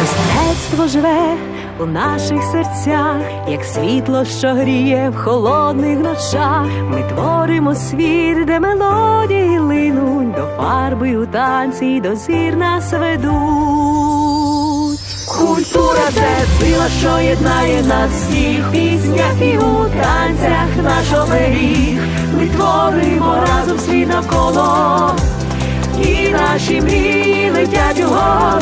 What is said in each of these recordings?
Мистецтво живе у наших серцях, як світло, що гріє в холодних ночах. Ми творимо світ, де мелодії линуть до фарби у танці, до зір нас ведуть. Культура це сила, що єднає нас всіх піснях і у танцях наш оберіг. Ми творимо разом світ навколо. І наші мрії летять угору.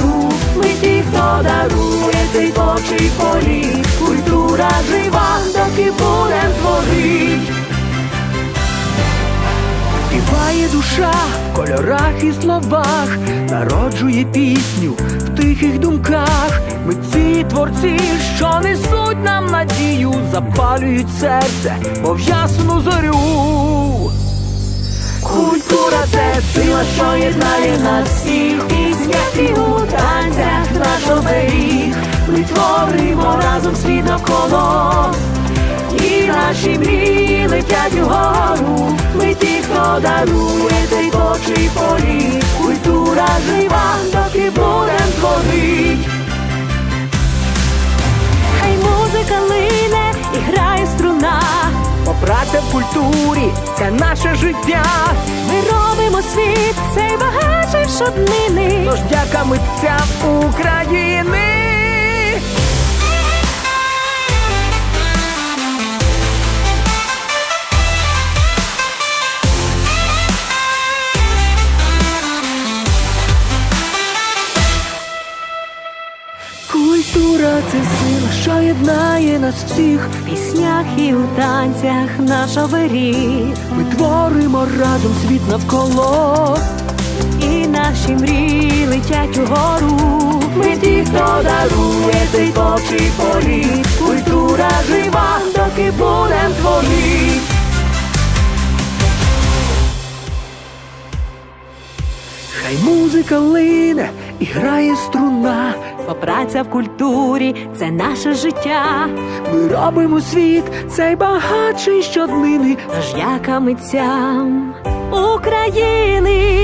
Цей творчий політ. Культура жива, доки будем творить. Співає душа в кольорах і словах, народжує пісню в тихих думках. Митці творці, що несуть нам надію, запалюють серце, мов ясну зорю. Культура це сила, що єднає нас всіх творимо разом світ навколо. І наші мрії летять угору. Ми ті, хто дарує цей творчий політ. Культура жива, доки будем творить. Хай музика лине і грає струна. Бо праця в культурі це наше життя. Ми робимо світ цей багатший щоднини. Тож Культура це сила, що єднає нас всіх. В піснях і у танцях наш оберіг. Ми творимо разом світ навколо. І наші мрії летять угору. Ми ті, хто дарує цей творчий політ. Культура жива, доки будем творить. Хай музика лине і грає струна. Бо праця в культурі це наше життя. Ми робимо світ цей багатший щоднини. Тож дяка митцям України.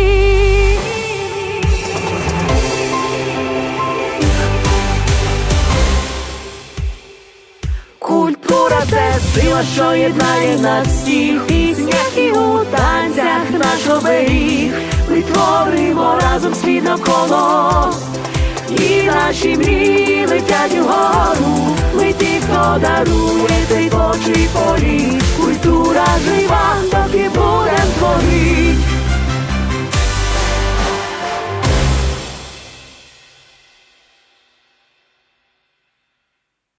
Культура це сила, що єднає нас всіх піснях і у танцях наш оберіг. Ми творимо разом світ навколо. І наші мрії летять угору. Ми ті, хто дарує цей творчий політ.